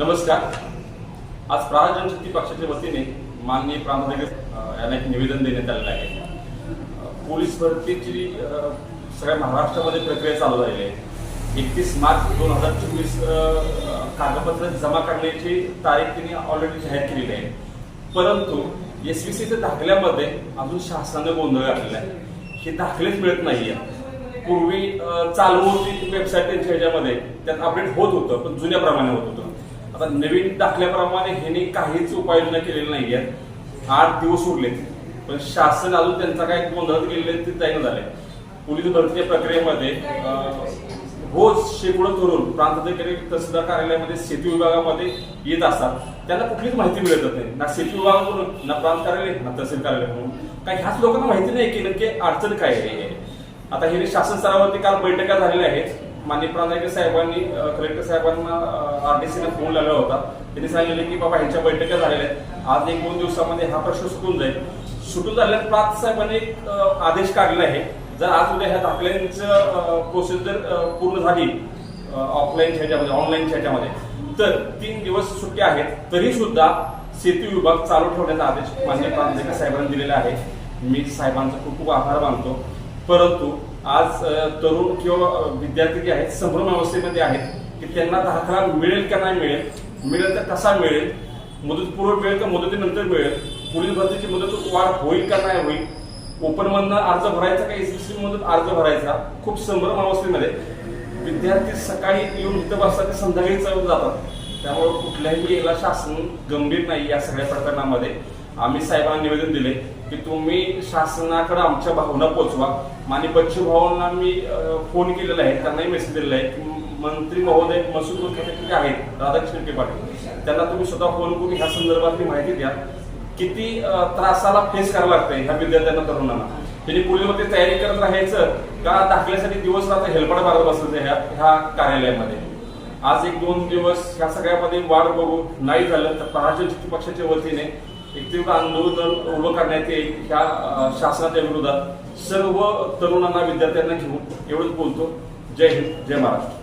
नमस्कार. आज प्रहार जनशक्ती पक्षाच्या वतीने माननीय प्रामाणिक यांना एक निवेदन देण्यात आलेलं आहे. पोलीस भरतीची सगळ्या महाराष्ट्रामध्ये प्रक्रिया चालू झालेली आहे. एकतीस मार्च दोन हजार चोवीस कागदपत्र जमा करण्याची तारीख त्यांनी ऑलरेडी जाहीर केलेली आहे. परंतु एस बी सीच्या दाखल्यामध्ये अजून शासनाने गोंधळ घातलेला आहे. हे दाखलेच मिळत नाहीये. पूर्वी चालू होती वेबसाईट त्यांच्या ह्याच्यामध्ये. त्यात अपडेट होत होतं पण जुन्या प्रमाणे होत होतं. आता नवीन दाखल्याप्रमाणे ह्यांनी काहीच उपाययोजना केलेल्या नाही आहेत आठ दिवस उरले पण शासन अजून त्यांचा काय गोंधळ गेलेले ते तयार झाले. पोलीस भरतीच्या प्रक्रियेमध्ये रोज शेकडो तरुण प्रांताधिकारी तहसीलदार कार्यालयामध्ये शेती विभागामध्ये येत असतात. त्यांना कुठलीच माहिती मिळत नाही. ना शेती विभागाकडून ना प्रांत कार्यालय ना तहसील म्हणून. काही ह्याच लोकांना माहिती नाही की नक्की अडचण काय आहे? आता हे शासन स्तरावरती काल बैठका झालेल्या आहेत. माननीय प्रांताधिकारी साहेबांनी कलेक्टर साहेबांना आरटीसीने फोन लावला होता. त्यांनी सांगितले की बाबा ह्यांच्या बैठका झालेल्या आहेत. आज एक दोन दिवसामध्ये हा प्रश्न सुटून जाईल. सुटून झाल्यावर प्रांत साहेबांनी एक आदेश काढला आहे. जर आज उद्या ह्या दाखल्यांचं प्रोसेस जर पूर्ण झाली ऑफलाईन ह्याच्यामध्ये ऑनलाईन ह्याच्यामध्ये तर तीन दिवस सुट्टी आहेत. तरी सुद्धा शेती विभाग चालू ठेवण्याचा आदेश मान्य प्रांताधिकारी साहेबांनी दिलेला आहे. मी साहेबांचा खूप खूप आभार मानतो. परंतु आज तरुण किंवा विद्यार्थी जे आहेत संभ्रम अवस्थेमध्ये आहेत की त्यांना दाखला मिळेल का नाही मिळेल मिळेल तर कसा मिळेल मुदतपूर्व मिळेल का मुदतीनंतर मिळेल पोलीस भरतीची मुदत वाढ होईल का नाही होईल ओपन मधनं अर्ज भरायचा का एसएससी मधून अर्ज भरायचा खूप संभ्रम अवस्थेमध्ये विद्यार्थी सकाळी येऊन इथं बसतात ते संध्याकाळी चालून जातात. त्यामुळे कुठल्याही वेळेला शासन गंभीर नाही या सगळ्या प्रकरणामध्ये. आम्ही साहेबांना निवेदन दिले की तुम्ही शासनाकडे आमच्या भावना पोचवा. माननीय बच्चू भावांना मी फोन केलेला आहे. त्यांनाही मेसेज दिलेला आहे की मंत्री महोदय महसूल खात्याचे आहेत राधाकृष्ण के पाटील. त्यांना तुम्ही स्वतः फोन करून ह्या संदर्भातली माहिती द्या. किती त्रासाला फेस करावं लागतंय ह्या विद्यार्थ्यांना तरुणांना. त्यांनी पूर्वीमध्ये तयारी करत राहायचं का दाखल्यासाठी दिवस रात्र हेलपाट मारत बसायचं ह्या ह्या कार्यालयामध्ये? आज एक दोन दिवस ह्या सगळ्यामध्ये वाढ बघू नाही झालं तर पराजय पक्षाच्या वतीने तीव्र आंदोलन उभं करण्यात येईल ह्या शासनाच्या विरोधात सर्व तरुणांना विद्यार्थ्यांना घेऊन एवढंच बोलतो. जय हिंद जय महाराष्ट्र.